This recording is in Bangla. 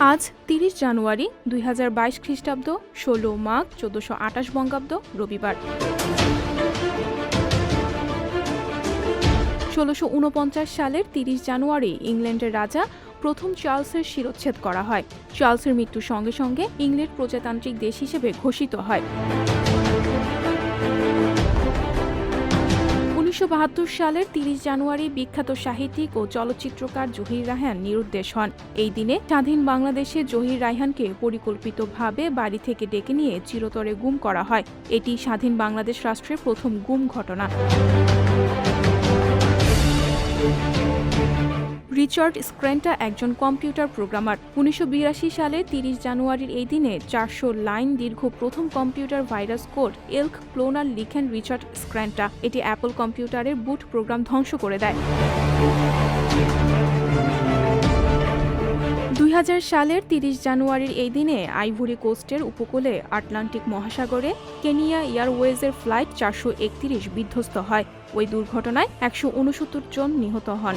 আজ তিরিশ জানুয়ারি দুই হাজার বাইশ খ্রিস্টাব্দ, ষোলো মাঘ, চোদ্দশো আটাশ বঙ্গাব্দ, রবিবার। ষোলোশো উনপঞ্চাশ সালের তিরিশ জানুয়ারি ইংল্যান্ডের রাজা প্রথম চার্লসের শিরোচ্ছেদ করা হয়। চার্লসের মৃত্যুর সঙ্গে সঙ্গে ইংল্যান্ড প্রজাতান্ত্রিক দেশ হিসেবে ঘোষিত হয়। উনিশশো বাহাত্তর সালের তিরিশ জানুয়ারি বিখ্যাত সাহিত্যিক ও চলচ্চিত্রকার জহির রায়হান নিরুদ্দেশ হন। এই দিনে স্বাধীন বাংলাদেশে জহির রায়হানকে পরিকল্পিতভাবে বাড়ি থেকে ডেকে নিয়ে চিরতরে গুম করা হয়। এটি স্বাধীন বাংলাদেশ রাষ্ট্রের প্রথম গুম ঘটনা। রিচার্ড স্ক্রেন্টা একজন কম্পিউটার প্রোগ্রামার। উনিশশো বিরাশি সালে তিরিশ জানুয়ারির এই দিনে চারশো লাইন দীর্ঘ প্রথম computer virus code Elk Cloner লিখেন রিচার্ড স্ক্রেন্টা। এটি অ্যাপল কম্পিউটারের বুট প্রোগ্রাম ধ্বংস করে দেয়। দুই হাজার সালের তিরিশ জানুয়ারির এই দিনে আইভরি কোস্টের উপকূলে আটলান্টিক মহাসাগরে কেনিয়া এয়ারওয়েজের ফ্লাইট চারশো একত্রিশ বিধ্বস্ত হয়। ওই দুর্ঘটনায় একশো উনসত্তর জন নিহত হন।